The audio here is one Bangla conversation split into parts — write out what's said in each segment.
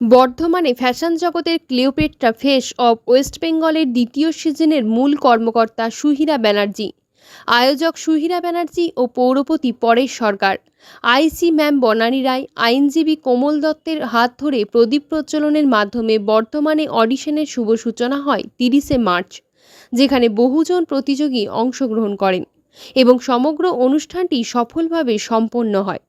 বর্ধমানে ফ্যাশন জগতের ক্লিওপেট্রা ফেস অব ওয়েস্ট বেঙ্গলের দ্বিতীয় সিজনের মূল কর্মকর্তা সুহিরা ব্যানার্জি, আয়োজক সুহিরা ব্যানার্জি ও পৌরপতি পরেশ সরকার। আইসি ম্যাম বনানী রায়, আইনজীবী কোমল দত্তের হাত ধরে প্রদীপ প্রজ্বলনের মাধ্যমে বর্তমানে অডিশনের শুভ সূচনা হয় তিরিশে মার্চ, যেখানে বহুজন প্রতিযোগী অংশগ্রহণ করেন এবং সমগ্র অনুষ্ঠানটি সফলভাবে সম্পন্ন হয়।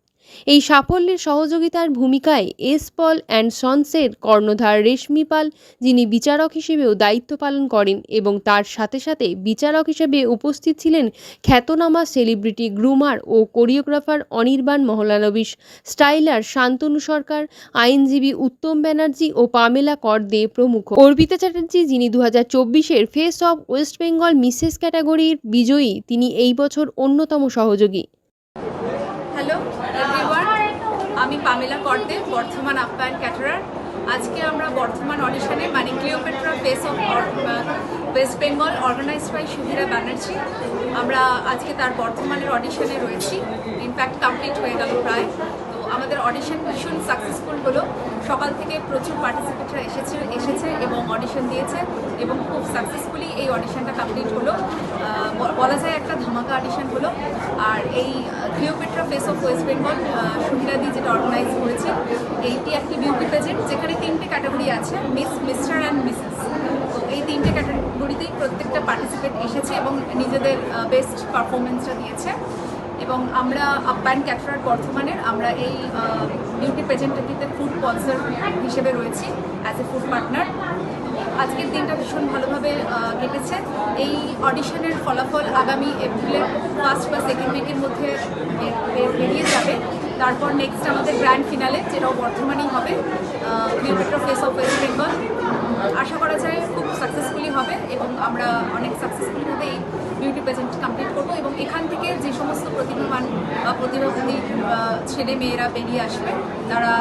এই সাফল্যের সহযোগিতার ভূমিকায় এস পল অ্যান্ড সন্সের কর্ণধার রেশমি পাল, যিনি বিচারক হিসেবেও দায়িত্ব পালন করেন এবং তার সাথে সাথে বিচারক হিসেবে উপস্থিত ছিলেন খ্যাতনামা সেলিব্রিটি গ্রুমার ও কোরিওগ্রাফার অনির্বাণ মহলানবিশ, স্টাইলার শান্তনু সরকার, আইনজীবী উত্তম ব্যানার্জি ও পামেলা কর দে প্রমুখ। অর্পিতা চ্যাটার্জি, যিনি দু হাজার চব্বিশের face of West Bengal Mrs ক্যাটাগরির বিজয়ী, তিনি এই বছর অন্যতম সহযোগী হ্যালো এভরিওয়ান আমি পামেলা কর্দে বর্ধমান আপ্যায়ন ক্যাটারার। আজকে আমরা বর্ধমান অডিশনে মানে Cleopatra face of West Bengal organised by Sudhira Banerjee. আমরা আজকে তার বর্ধমানের অডিশনে রয়েছি। ইনফ্যাক্ট কমপ্লিট হয়ে গেল প্রায়। আমাদের অডিশন ভীষণ সাকসেসফুল হলো। সকাল থেকে প্রচুর পার্টিসিপেটরা এসেছে এসেছে এবং অডিশন দিয়েছে এবং খুব সাকসেসফুলি এই অডিশনটা কমপ্লিট হলো। বলা যায় একটা ধামাকা অডিশন হলো। আর এই Cleopatra face of West Bengal সুহিরাদি যেটা অর্গানাইজ করেছে, এইটি একটি বিউটি পেজেন্ট যেখানে তিনটে ক্যাটাগরি আছে মিস মিস্টার অ্যান্ড মিসেস তো এই তিনটে ক্যাটাগরিতেই প্রত্যেকটা পার্টিসিপেট এসেছে এবং নিজেদের বেস্ট পারফরমেন্সটা দিয়েছে। এবং আমরা আপ্যায়ন ক্যাটারার বর্ধমানের আমরা এই বিউটি প্রেজেন্টেটিভতে ফুড স্পন্সর হিসেবে রয়েছি অ্যাজ এ ফুড পার্টনার আজকের দিনটা ভীষণ ভালোভাবে কেটেছে। এই অডিশনের ফলাফল আগামী এপ্রিলের ফার্স্ট বা সেকেন্ড উইকের মধ্যে বেরিয়ে যাবে। তারপর নেক্সট আমাদের গ্র্যান্ড ফিনালে যেটাও বর্ধমানেই হবে new metro face of West Bengal আশা করা যায় খুব সাকসেসফুলি হবে এবং আমরা অনেক সাকসেসফুলিভাবে এই বিউটি প্রেজেন্ট কমপ্লিট করব এবং এখান থেকে যে সমস্ত প্রতিভাবান বা প্রতিভাবতী ছেলে মেয়েরা বেরিয়ে আসবে তারা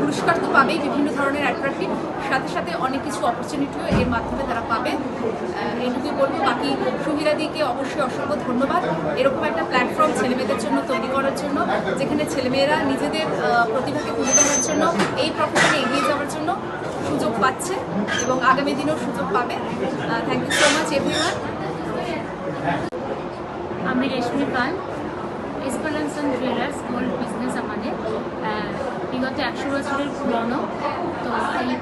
পুরস্কার তো পাবেই বিভিন্ন ধরনের অ্যাট্রাক্টিভ সাথে সাথে অনেক কিছু অপরচুনিটিও এর মাধ্যমে তারা পাবে। আহ, এইটুকুই বলব। বাকি সুবিধাদিকে অবশ্যই অসংখ্য ধন্যবাদ। এরকম একটা প্ল্যাটফর্ম ছেলেমেয়েদের জন্য তৈরি করার জন্য যেখানে ছেলেমেয়েরা নিজেদের প্রতিভাকে তুলে ধরার জন্য এই প্রফেশনে এগিয়ে যাওয়ার জন্য সুযোগ পাচ্ছে এবং আগামী দিনেও সুযোগ পাবে। Thank you so much everyone আমি রেশমি পাল। এসপালানসন জুয়েলার্স গোল্ড বিজনেস আমাদের। বিগত একশো বছরের পুরনো। তো এই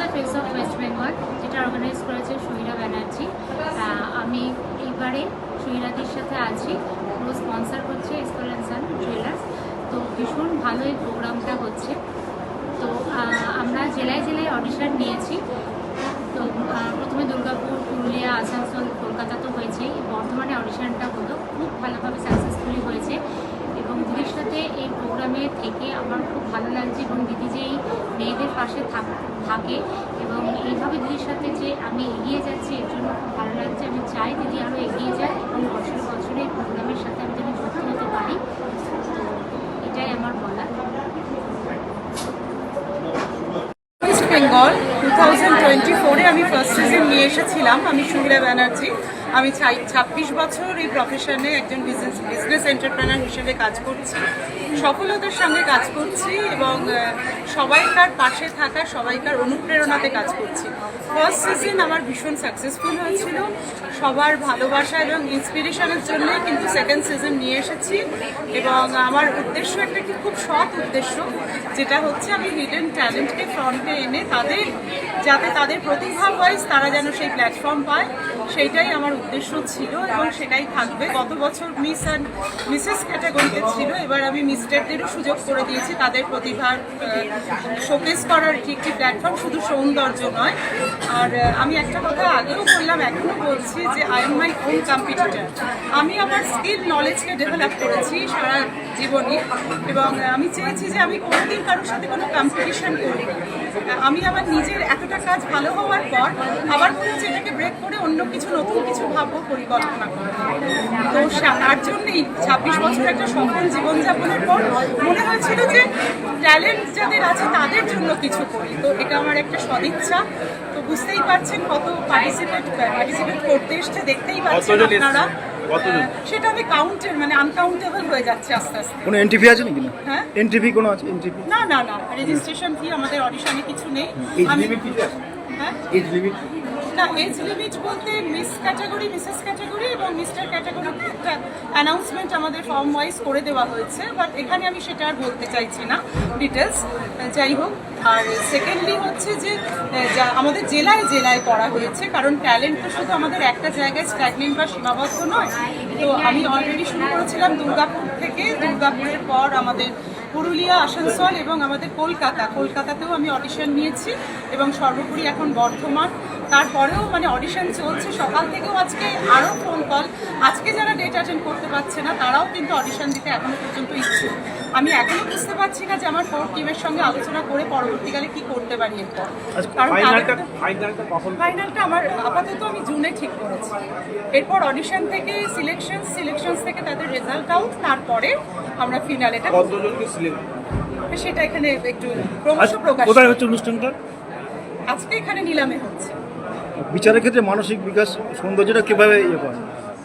the face of West Bengal যেটা অর্গানাইজ করেছে সহিরা ব্যানার্জি। আমি এইবারে সহিরাদির সাথে আছি। পুরো স্পন্সার করছে এসপালানসন জুয়েলার্স তো ভীষণ ভালো এই প্রোগ্রামটা হচ্ছে। তো আমরা জেলায় জেলায় অডিশন নিয়েছি। তো প্রথমে দুর্গাপুর, পুরুলিয়া, আসানসোল, কলকাতা তো হয়েছেই। বর্ধমানে অডিশনটা হলো। খুব ভালোভাবে সাকসেসফুলি হয়েছে। এবং দিদির সাথে এই প্রোগ্রামে থেকে আমার খুব ভালো লাগছে এবং দিদি যে এই মেয়েদের পাশে থাক- থাকে এবং এইভাবে দিদির সাথে যে আমি এগিয়ে যাচ্ছি, এর জন্য খুব ভালো লাগছে। আমি চাই দিদি আরও এগিয়ে যায় এবং বছরে বছরে প্রোগ্রামের সাথে আমি যদি যুক্ত হতে পারি তো এটাই আমার বলার West Bengal two thousand twenty ফোরে আমি ফার্স্ট সিজন নিয়ে এসেছিলাম আমি সুরিয়া ব্যানার্জি। আমি ছাব্বিশ বছর এই প্রফেশনে একজন বিজনেস বিজনেস এন্টারপ্রেনার হিসেবে কাজ করছি। সফলতার সঙ্গে কাজ করছি এবং সবাইকার পাশে থাকা, সবাইকার অনুপ্রেরণাতে কাজ করছি। ফার্স্ট সিজন আমার ভীষণ সাকসেসফুল হয়েছিল। সবার ভালোবাসা এবং ইন্সপিরেশনের জন্য কিন্তু সেকেন্ড সিজন নিয়ে এসেছি। এবং আমার উদ্দেশ্য একটা কি খুব সৎ উদ্দেশ্য, যেটা হচ্ছে আমি হিডেন ট্যালেন্টকে ফ্রন্টে এনে তাদের, যাতে তাদের প্রতিভা ওয়াইজ তারা যেন সেই প্ল্যাটফর্ম পায়। সেইটাই আমার উদ্দেশ্য ছিল এবং সেটাই থাকবে। গত বছর মিস অ্যান্ড মিসেস ক্যাটাগরিতে ছিল। এবার আমি মিস্টারদেরও সুযোগ করে দিয়েছি। তাদের প্রতিভার শোকেস করার একটি একটি প্ল্যাটফর্ম শুধু সৌন্দর্য নয়। আর আমি একটা কথা আগেও বললাম এখনও বলছি যে I am my own competitor আমি আমার স্কিল নলেজকে ডেভেলপ করেছি সারা জীবনে এবং আমি চেয়েছি যে আমি কোনোদিন কারোর সাথে কোনো কম্পিটিশন করি আমি আমার নিজের এতটা কাজ ভালো হওয়ার পর আবার মনে হচ্ছে এটাকে ব্রেক করে অন্য কিছু নতুন কিছু ভাববো পরিকল্পনা করব। তো তার জন্যই ছাব্বিশ বছর একটা সফল জীবনযাপনের পর মনে হয়েছিল যে ট্যালেন্ট যাদের আছে তাদের জন্য কিছু করি। তো এটা আমার একটা সদিচ্ছা। তো বুঝতেই পারছেন কত পার্টিসিপেট পার্টিসিপেট করতে এসছে দেখতেই পাচ্ছেন? আপনারা। সেটা আমি কাউন্টের মানে আনকাউন্টেবল হয়ে যাচ্ছে আস্তে আস্তে। কোনো এন্ট্রি ফি আছে নাকি হ্যাঁ? এন্ট্রি ফি কোনো আছে? এন্ট্রি ফি না না না রেজিস্ট্রেশন ফি আমাদের অডিশনে কিছু নেই। আমি লিমিট আছে? হ্যাঁ? এজ লিমিট না এজ লিমিট বলতে মিস ক্যাটাগরি মিসেস ক্যাটাগরি এবং মিস্টার ক্যাটাগরিতে একটা অ্যানাউন্সমেন্ট আমাদের ফর্ম ওয়াইজ করে দেওয়া হয়েছে বাট এখানে আমি সেটা আর বলতে চাইছি না ডিটেলস যাই হোক, আর সেকেন্ডলি হচ্ছে যে আমাদের জেলায় জেলায় করা হয়েছে, কারণ ট্যালেন্ট তো শুধু আমাদের একটা জায়গায় স্ট্যাগনেন্ট বা সীমাবদ্ধ নয়। তো আমি অলরেডি শুরু করেছিলাম দুর্গাপুর থেকে। দুর্গাপুরের পর আমাদের পুরুলিয়া, আসানসোল এবং আমাদের কলকাতা। কলকাতাতেও আমি অডিশন নিয়েছি এবং সর্বোপরি এখন বর্ধমান। তারপরেও মানে অডিশন চলছে। সকাল থেকেও আজকে আরও ফোন কল আজকে যারা ডেট অ্যাটেন্ড করতে পারছে না তারাও কিন্তু অডিশন দিতে এখনও পর্যন্ত ইচ্ছুক। আমি এখনও বুঝতে পারছি না যে আমার কোর টিমের সঙ্গে আলোচনা করে পরবর্তীকালে কি করতে পারি এরপর। কারণ ফাইনালটা আমার আপাতত আমি জুনে ঠিক করেছি। এরপর অডিশন থেকে সিলেকশন সিলেকশন থেকে তাদের রেজাল্ট আউট তারপরে আমরা ফিনালেটা সেটা এখানে একটু ক্রমশ প্রকাশ কোথায় হচ্ছে অনুষ্ঠানটা? আজকে এখানে নিলামে হচ্ছে। বিচারের ক্ষেত্রে মানসিক বিকাশ সৌন্দর্যটা কীভাবে ইয়ে করে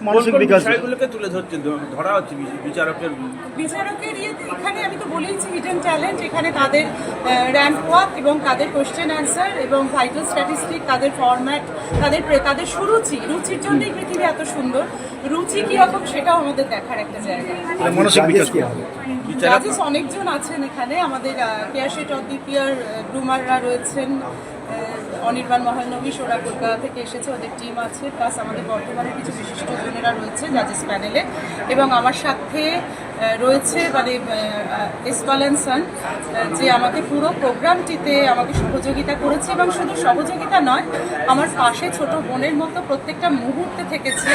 মানসিক বিকাশ। বিষয়গুলোকে তুলে ধরছেন? ধরা হচ্ছে বিচারকের বিচারকের ইয়ে এখানে আমি তো বলেইছি হিডেন ট্যালেন্ট এখানে তাদের র্যাম্প ওয়াক এবং তাদের কোশ্চেন অ্যান্সার এবং ভাইটাল স্ট্যাটিস্টিক তাদের ফরম্যাট তাদের তাদের সুরুচি রুচির জন্যই পৃথিবী এত সুন্দর। রুচি কীরকম সেটাও আমাদের দেখার একটা জায়গা। মানসিক বিকাশ অনেকজন আছেন এখানে আমাদের কেয়ারশেট অফ দি পিয়ার গ্রুমাররা রয়েছেন অনির্বাণ মহানবীশ ওরা কলকাতা থেকে এসেছে, ওদের টিম আছে প্লাস আমাদের বর্তমানে কিছু বিশিষ্টজনেরা রয়েছে জাজেস প্যানেলে এবং আমার সাথে রয়েছে মানে এসপালেনসন যে আমাকে পুরো প্রোগ্রামটিতে আমাকে সহযোগিতা করেছে। এবং শুধু সহযোগিতা নয়, আমার পাশে ছোট বোনের মতো প্রত্যেকটা মুহূর্তে থেকেছে।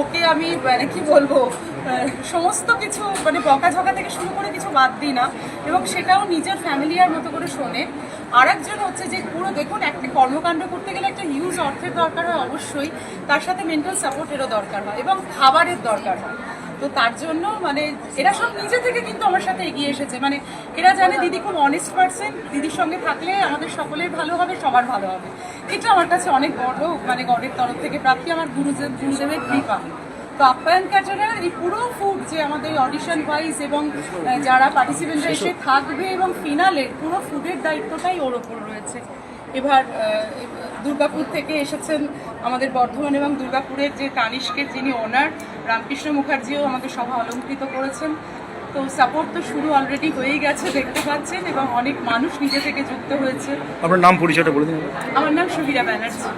ওকে আমি মানে কি বলব সমস্ত কিছু মানে বকাঝকা থেকে শুরু করে কিছু বাদ দিই না। এবং সেটাও নিজের ফ্যামিলিয়ার মতো করে শোনে। আর একজন হচ্ছে যে পুরো দেখুন, একটা কর্মকাণ্ড করতে গেলে একটা হিউজ অর্থের দরকার হয় অবশ্যই। তার সাথে মেন্টাল সাপোর্টেরও দরকার হয় এবং খাবারের দরকার হয়। তো তার জন্য মানে এরা সব নিজে থেকে কিন্তু আমার সাথে এগিয়ে এসেছে। মানে এরা জানে দিদি খুব অনেস্ট পার্সন দিদির সঙ্গে থাকলে আমাদের সকলের ভালো হবে, সবার ভালো হবে। এটা আমার কাছে অনেক বড় মানে গডের তরফ থেকে প্রাপ্তি, আমার গুরুদেব গুরুদেবের কৃপা। তো আপ্যায়ন ক্যাটারার এই পুরো ফুড যে আমাদের অডিশন ওয়াইজ এবং যারা পার্টিসিপেন্টরা এসে থাকবে এবং ফিনালে পুরো ফুডের দায়িত্বটাই ওর ওপর রয়েছে। এবার দুর্গাপুর থেকে এসেছেন আমাদের বর্ধমান এবং দুর্গাপুরের যে তানিষ্কের যিনি ওনার রামকৃষ্ণ মুখার্জিও আমাকে সভা অলঙ্কৃত করেছেন। তো সাপোর্ট তো শুরু অলরেডি হয়েই গেছে দেখতে পাচ্ছেন এবং অনেক মানুষ নিজে থেকে যুক্ত হয়েছে। আপনার নাম পরিচয়টা বলে দিন। আমার নাম সুবিরা ব্যানার্জি।